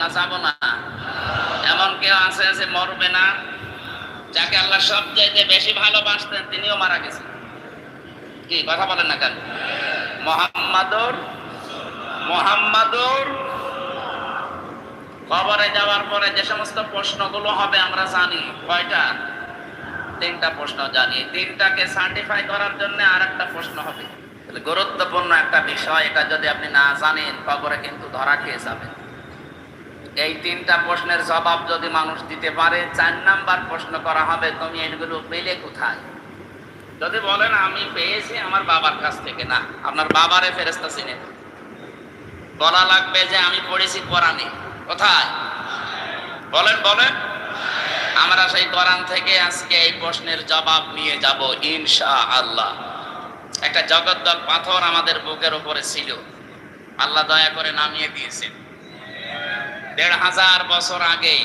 বাঁচাবো না। এমন কেউ আছে যে মরবে না, যাকে আল্লাহ সব চাইতে বেশি ভালোবাসতেন তিনিও মারা গেছেন। কি, কথা বলেন না কেন? যাওয়ার পরে যে সমস্ত প্রশ্নগুলো হবে আমরা জানি। কয়টা? তিনটা প্রশ্ন জানি। তিনটাকে সার্টিফাই করার জন্য আর একটা প্রশ্ন হবে। গুরুত্বপূর্ণ একটা বিষয়, এটা যদি আপনি না জানেন, কবরে কিন্তু ধরা খেয়ে যাবেন। এই তিনটা প্রশ্নের জবাব যদি মানুষ দিতে পারে, চার নাম্বার প্রশ্ন করা হবে, তুমি এগুলো পেলে কোথায়? যদি বলেন, আমি পেয়েছি আমার বাবার কাছ থেকে না, আপনার বাবারে ফেরেস্তা চিনে বলা লাগবে যে আমি পড়েছি কোরআনে। কোথায়? বলেন বলেন। আমরা সেই কোরআন থেকে আজকে এই প্রশ্নের জবাব নিয়ে যাব ইনশা আল্লাহ একটা জগদ্দল পাথর আমাদের বুকের উপরে ছিল। আল্লাহ দয়া করে নামিয়ে দিয়েছেন। দেড় হাজার বছর আগে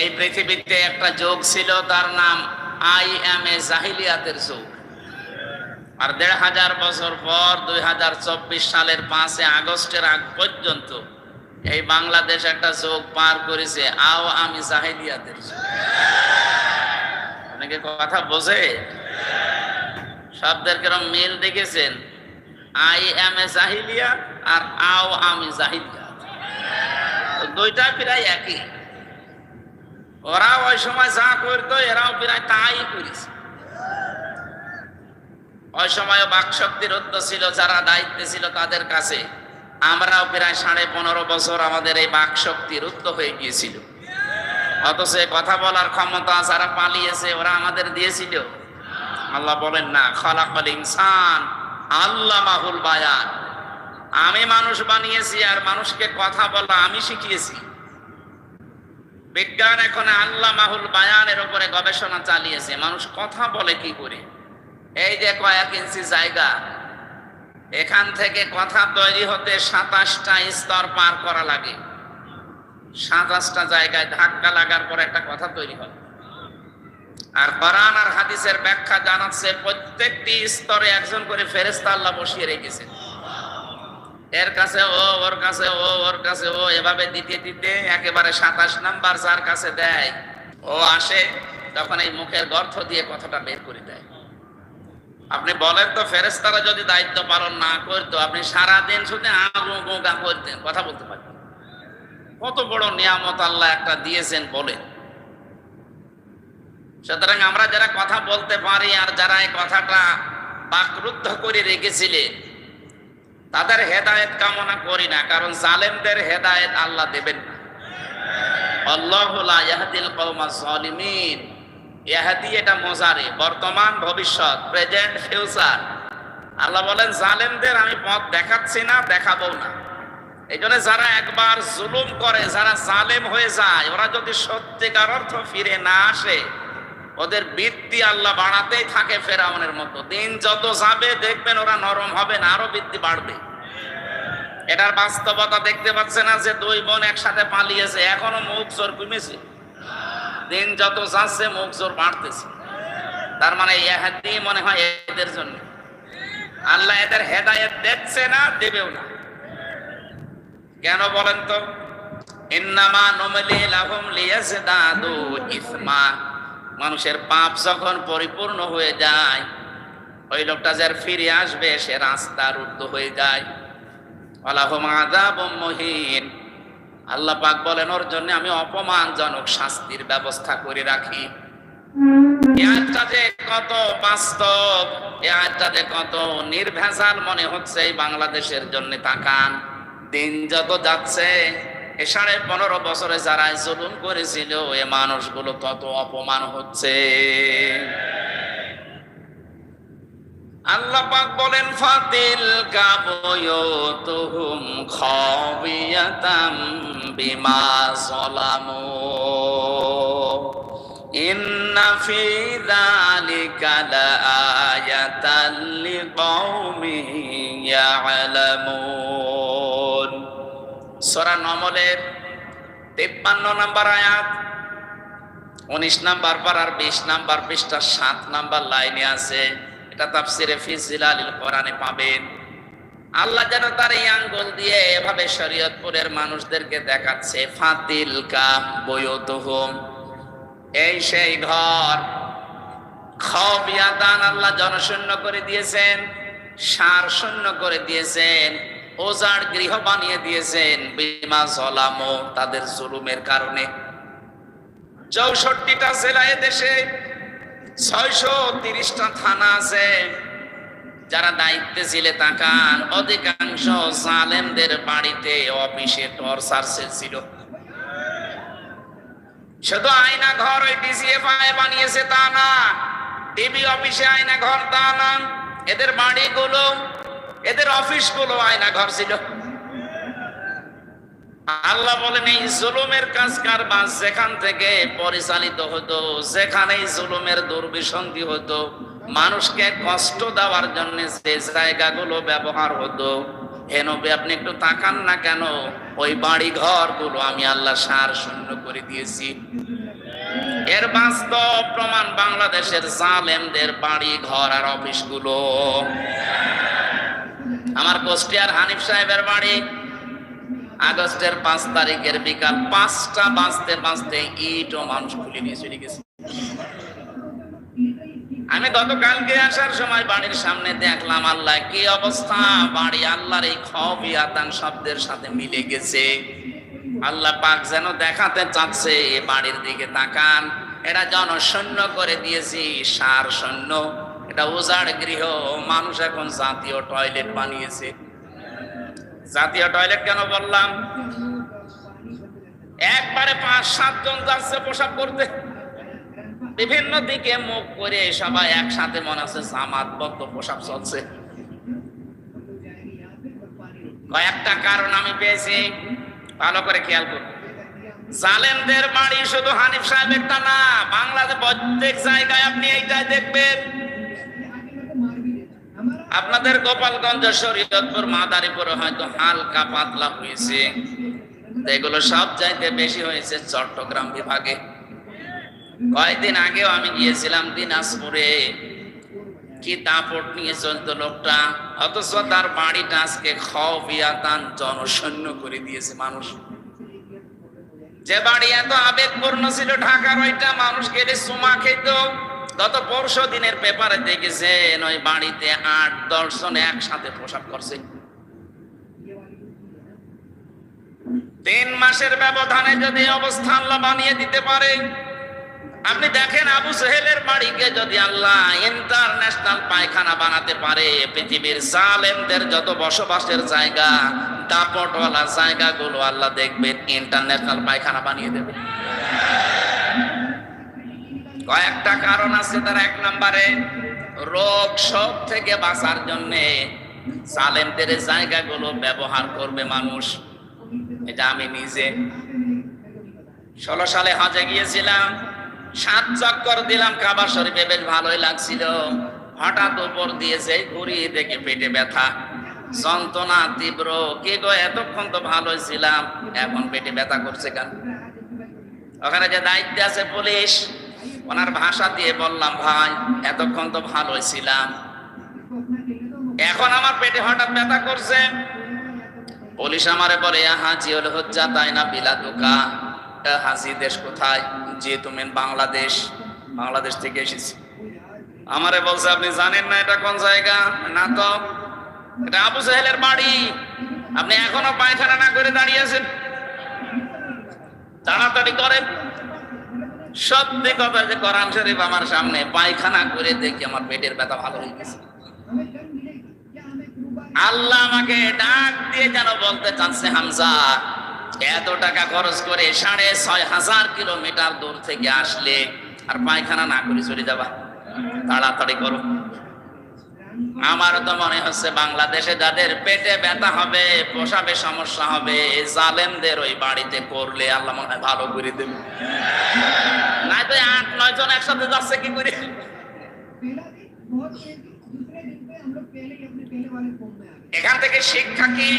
এই পৃথিবীতে একটা যোগ ছিল, তার নাম আই এম এ জাহিলিয়াতের যুগ। আর দেড় হাজার বছর পর, দুই হাজার চব্বিশ সালের পাঁচে আগস্টের আগ পর্যন্ত এই বাংলাদেশ একটা যোগ পার করেছে আও আমি জাহিলিয়াতের যুগ। অনেকে কথা বোঝে? শব্দের কিরম মিল দেখেছেন? আই এম এ জাহিলিয়া আর আও আমি জাহিলিয়া। দুইটা প্রায় একই। ওরা ওই সময় যা করতো, এরাও প্রায় তাই করেছে। ওই সময় বাকশক্তির উদ্য ছিল, যারা দায়িত্বে ছিল তাদের কাছে। আমরাও প্রায় সাড়ে পনেরো বছর আমাদের এই বাকশক্তির উদ্য হয়ে গিয়েছিল। অথচ কথা বলার ক্ষমতা যারা পালিয়েছে, ওরা আমাদের দিয়েছিল। আল্লাহ বলেন না, খলাকল ইনসান আল্লাহ মাহুল বায়ান। আমি মানুষ বানিয়েছি আর মানুষকে কথা বলা আমি শিখিয়েছি। বিজ্ঞান এখন আল্লাহ মাহুল বায়ানের উপরে গবেষণা চালিয়েছে। মানুষ কথা বলে কি করে? এই যে কয়েক ইঞ্চি জায়গা, এখান থেকে কথা তৈরি হতে সাতাশটা স্তর পার করা লাগে। সাতাশটা জায়গায় ধাক্কা লাগার পর একটা কথা তৈরি হয়। আর কোরআন আর হাদিসের ব্যাখ্যা জানাচ্ছে প্রত্যেকটি স্তরে একজন করে ফেরেস্তা আল্লাহ বসিয়ে রেখেছে এর কাছে ও, ওর কাছে ও, ওর কাছে ও, এভাবে দিতে দিতে একেবারে সাতাশ নাম্বার যার কাছে দেয়, ও আসে, তখন এই মুখের গর্থ দিয়ে কথাটা বের করে দেয়। আপনি বলেন তো ফেরেস্তারা যদি দায়িত্ব পালন না করতো, আপনি সারাদিন শুধু আগু গোগা করতেন, কথা বলতে পারতেন কত বড় নিয়ামত আল্লাহ একটা দিয়েছেন বলে। সুতরাং আমরা যারা কথা বলতে পারি আর যারা এই কথাটা বাকরুদ্ধ করে রেখেছিলেন তাদের হেদায়েত কামনা করি না, কারণ জালেমদের হেদায়েত আল্লাহ দেবেন না। এটা বর্তমান, ভবিষ্যৎ, প্রেজেন্ট, ফিউচার। আল্লাহ বলেন, জালেমদের আমি পথ দেখাচ্ছি না, দেখাবো না। এই জন্য যারা একবার জুলুম করে, যারা জালেম হয়ে যায়, ওরা যদি সত্যিকার অর্থ ফিরে না আসে ওদের বৃত্তি আল্লাহ বাড়াতেই থাকে ফেরাউনের মতো। দিন যত যাবে, দেখবেন ওরা নরম হবে না, আরও বৃত্তি বাড়বে। এটার বাস্তবতা দেখতে পাচ্ছে না যে দুই বোন একসাথে পালিয়েছে, এখনও মুখ জোর কমেছে দিন যত যাচ্ছে, মুখ জোর বাড়তেছে। তার মানে মনে হয় এদের জন্য। আল্লাহ এদের হেদায়েত দেখছে না, দেবেও না। কেন বলেন তো? ইন্নামা নমলি লাহুম লিয়াজদাদু ইসমা। মানুষের পাপ যখন পরিপূর্ণ হয়ে যায়, ওই লোকটা যার ফিরে আসবে, সে রাস্তা রুদ্ধ হয়ে যায়। মুহিন। আল্লাহ পাক বলেন, ওর জন্য আমি অপমানজনক শাস্তির ব্যবস্থা করে রাখি। কত বাস্তব যে কত নির্ভেজাল মনে হচ্ছে বাংলাদেশের জন্য তাকান। দিন যত যাচ্ছে সাড়ে পনেরো বছরে যারা জুলুম করেছিল, এ মানুষগুলো তত অপমান হচ্ছে। আল্লাহ পাক বলেন, ফাতিল কাবয়তুহুম খাবিয়াতাম বিমা যালামু। ইন্না ফি যালিকা লাআয়াতাল লিকাউমিন ইয়ালামুন। সূরা নমলের 53 নম্বর আয়াত, উনিশ নাম্বার পারার বিশ নাম্বার পৃষ্ঠা সাত নাম্বার লাইনে আছে। এটা তাফসিরে ফি জিলালিল কোরআনে পাবেন। আল্লাহ যেন তার এই আঙ্গুল দিয়ে এভাবে শরীয়তপুরের মানুষদেরকে দেখাচ্ছে ফাতিল কা বয়তহুম এই সেই ঘর খবিয়া দান আল্লাহ জনশূন্য করে দিয়েছেন সার শূন্য করে দিয়েছেন। ওজার গৃহ বানিয়ে দিয়েছেন, বিমা জলামো তাদের জুলুমের কারণে। চৌষট্টিটা জেলা দেশে ছয়শো তিরিশটা থানা আছে। যারা দায়িত্বে ছিলে তাকান, অধিকাংশ জালেমদের বাড়িতে অফিসে টর্চার ছিল। শুধু আয়না ঘর ওই ডিসিএফআই বানিয়েছে তা না, টিভি অফিসে আয়না ঘর তা না। এদের বাড়িগুলো এদের অফিসগুলো আয়না ঘর ছিল। আল্লাহ বলেন, এই জুলুমের কাজ কারবার যেখান থেকে পরিচালিত হতো যেখানে জুলুমের দুর্বিসন্ধি হতো, মানুষকে কষ্ট দেওয়ার জন্য যে জায়গাগুলো ব্যবহার হতো এনবে আপনি একটু তাকান না কেন? ওই বাড়ি ঘরগুলো আমি আল্লাহ সার শূন্য করে দিয়েছি। এর বাস্তব প্রমাণ বাংলাদেশের জালেমদের বাড়ি ঘর আর অফিসগুলো আমার কোষ্টিয়ার হানিফ সাহেবের বাড়ি। আগস্টের পাঁচ তারিখের বিকাল পাঁচটা বাঁচতে বাঁচতে ইট ও মানুষ খুলে নিয়ে চলে গেছে। আমি গতকালকে আসার সময় বাড়ির সামনে দেখলাম আল্লাহ কি অবস্থা? বাড়ি আল্লাহর এই খবিয়াতান শব্দের সাথে মিলে গেছে। আল্লাহ পাক যেন দেখাতে চাচ্ছে এ বাড়ির দিকে তাকান। এটা জনশূন্য করে দিয়েছি সার শূন্য এটা উজাড় গৃহ, মানুষ এখন জাতীয় টয়লেট বানিয়েছে। জাতীয় টয়লেট কেন বললাম? একবারে পাঁচ সাতজন যাচ্ছে পোশাক করতে বিভিন্ন দিকে মুখ করে সবাই একসাথে মনে হচ্ছে জামাতবদ্ধ পোশাক চলছে। কয়েকটা কারণ আমি পেয়েছি, ভালো করে খেয়াল করুন। জালেমদের বাড়ি শুধু হানিফ সাহেবেরটা না বাংলাদেশ প্রত্যেক জায়গায় আপনি এইটাই দেখবেন। আপনাদের গোপালগঞ্জ, শরীয়তপুর, মাদারীপুরে হয়তো হালকা পাতলা হয়েছে। এগুলো সব চাইতে বেশি হয়েছে চট্টগ্রাম বিভাগে। কয়েকদিন আগেও আমি গিয়েছিলাম দিনাজপুরে। কি দাপট নিয়ে চলতো লোকটা, অথচ তার বাড়িটা আজকে খাওয়ান জনশূন্য করে দিয়েছে মানুষ। যে বাড়ি এত আবেগপূর্ণ ছিল ঢাকার, ওইটা মানুষ গেলে সুমা খেত। গত পরশু দিনের পেপারে দেখেছেন, ওই বাড়িতে আট, দশ জন একসাথে পোশাক করছে। তিন মাসের ব্যবধানে যদি অবস্থা আল্লাহ বানিয়ে দিতে পারে, আপনি দেখেন আবু সেহেলের বাড়িকে যদি আল্লাহ ইন্টারন্যাশনাল পায়খানা বানাতে পারে, পৃথিবীর জালেমদের যত বসবাসের জায়গা, দাপটওয়ালা জায়গাগুলো আল্লাহ দেখবেন, ইন্টারন্যাশনাল পায়খানা বানিয়ে দেবে। কয়েকটা কারণ আছে তার এক নম্বরে, রোগ সব থেকে বাঁচার জন্য জালেমদের জায়গাগুলো ব্যবহার করবে মানুষ। এটা আমি নিজে। ষোলো সালে হজে গিয়েছিলাম, সাত চক্কর দিলাম কাবার শরীফে, বেশ ভালোই লাগছিল। হঠাৎ উপর দিয়েছে ঘুরিয়ে দেখে পেটে ব্যথা, যন্ত্রণা তীব্র। কে গো, এতক্ষণ তো ভালোই ছিলাম, এখন পেটে ব্যথা করছে কেন? ওখানে যে দায়িত্বে আছে পুলিশ ওনার ভাষা দিয়ে বললাম, ভাই, এতক্ষণ তো ভালো ছিলাম। এখন আমার পেটে হঠাৎ ব্যথা করছে। পুলিশ আমারে বলে হাজি হল হজ্জা, তাই না? বিলা দোকা হাসি দেশ কোথায়? যে তুমি বাংলাদেশ। বাংলাদেশ থেকে এসেছি। আমারে বলছে, আপনি জানেন না এটা কোন জায়গা? না তো। এটা আবু সাহেলের বাড়ি। আপনি এখনও পায়খানা না করে দাঁড়িয়েছেন তাড়াতাড়ি করেন। সত্যি কথা যে কোরআন শরীফ আমার সামনে পায়খানা করে দেখি আমার পেটের ব্যথা ভালো হয়ে গেছে। আল্লাহ আমাকে ডাক দিয়ে যেন বলতে চাচ্ছে হামজা, এত টাকা খরচ করে সাড়ে ছয় হাজার কিলোমিটার দূর থেকে আসলে আর পায়খানা না করে চলে যাবা। তাড়াতাড়ি করো। আমার তো মনে হচ্ছে বাংলাদেশে যাদের পেটে ব্যথা হবে পোষাবে সমস্যা হবে জালেমদের ওই বাড়িতে করলে আল্লাহ মনে হয় ভালো করে দেবে। নাই তো আট, নয় জন একসাথে যাচ্ছে কি করে? এখান থেকে শিক্ষা কি?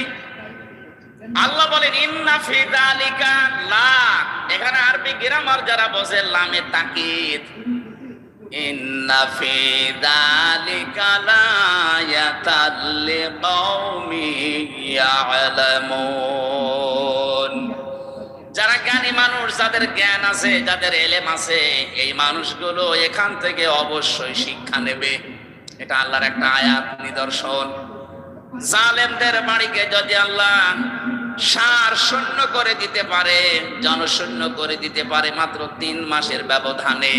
আল্লাহ বলেন, ইন্না ফি যালিকা লা এখানে আরবি গ্রামার যারা বসে লামে তাকিদ। إن في ذلك لآية لقوم يعلمون যারা জ্ঞানী মানুষ যাদের জ্ঞান আছে যাদের এলেম আছে এই মানুষগুলো এখান থেকে অবশ্যই শিক্ষা নেবে এটা আল্লাহর একটা আয়াত নিদর্শন জালেমদের বাড়িকে যদি আল্লাহ সার শূন্য করে দিতে পারে জনশূন্য করে দিতে পারে মাত্র তিন মাসের ব্যবধানে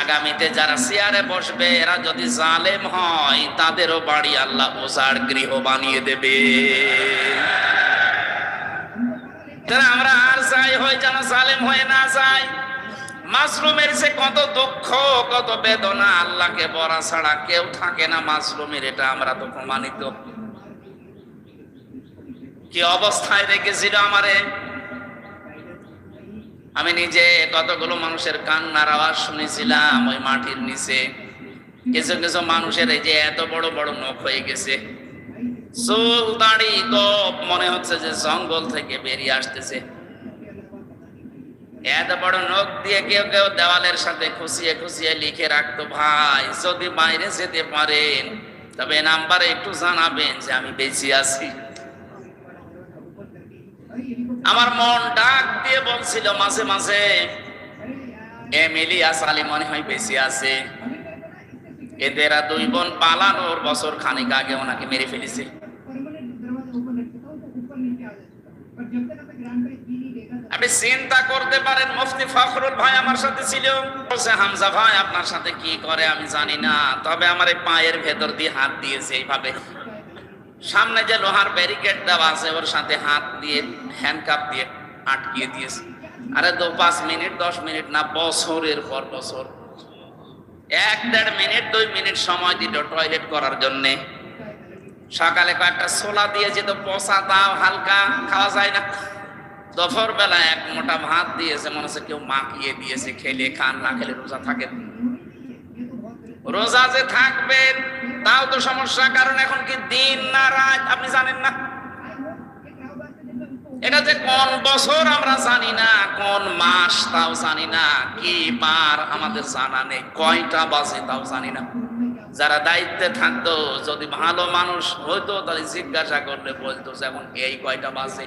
আগামীতে যারা চেয়ারে বসবে, এরা যদি জালেম হয়, তাদেরও বাড়ি আল্লাহ ওসার গৃহ বানিয়ে দেবে। আমরা আর যাই, হয় যেন জালেম হয়ে না যায় মাসরুমের সে কত দুঃখ, কত বেদনা, আল্লাহকে বরা ছাড়া কেউ থাকে না মাসরুমের, এটা আমরা তো প্রমাণিত। কি অবস্থায় রেখেছিল আমারে? আমি নিজে কতগুলো মানুষের কান্নার আওয়াজ শুনেছিলাম ওই মাটির নিচে। কিছু কিছু মানুষের এই যে এত বড় বড় নখ হয়ে গেছে। চুল দাড়ি গপ মনে হচ্ছে যে জঙ্গল থেকে বেরিয়ে আসতেছে। এত বড় নখ দিয়ে কেউ কেউ দেওয়ালের সাথে খুশিয়ে খুশিয়ে লিখে রাখতো, ভাই, যদি বাইরে যেতে পারেন, তবে নাম্বারে একটু জানাবেন যে আমি বেঁচে আছি। আমার মন ডাক দিয়ে বলছিল, মাঝে মাঝে। এমিলিয়া সালি মনে হয় বেশি আছে। এদেরা দুই বোন পালানোর বছর খানিক আগে ওনাকে মেরে ফেলেছে। আপনি চিন্তা করতে পারেন, মুফতি ফখরুল ভাই আমার সাথে ছিল। বলছে, হামজা ভাই, আপনার সাথে কি করে আমি জানি না। তবে আমার এই পায়ের ভেতর দিয়ে হাত দিয়েছে এইভাবে। সামনে যে লোহার ব্যারিকেড দেওয়া আছে, ওর সাথে হাত দিয়ে হ্যান্ডকাপ দিয়ে আটকিয়ে দিয়েছে। আরে দু পাঁচ মিনিট, দশ মিনিট না, বছরের পর বছর। এক দেড় মিনিট, দুই মিনিট সময় দিল টয়লেট করার জন্যে। সকালে কয়েকটা ছোলা দিয়ে যেত, পচা দাও, হালকা, খাওয়া যায় না। দুপুর বেলা এক মোটা ভাত দিয়েছে, মনে হচ্ছে কেউ মাখিয়ে দিয়েছে, খেলে, খান না খেলে রোজা থাকে। রোজা যে থাকবেন তাও তো সমস্যা, কারণ এখন কি দিন না রাত, আপনি জানেন না? এটা যে কোন বছর আমরা জানি না, কোন মাস তাও জানি না, কি বার আমাদের জানা নেই, কয়টা বাজে তাও জানি না। যারা দায়িত্বে থাকতো, যদি ভালো মানুষ হইতো তাহলে জিজ্ঞাসা করলে বলতো যেমন এই কয়টা বাজে।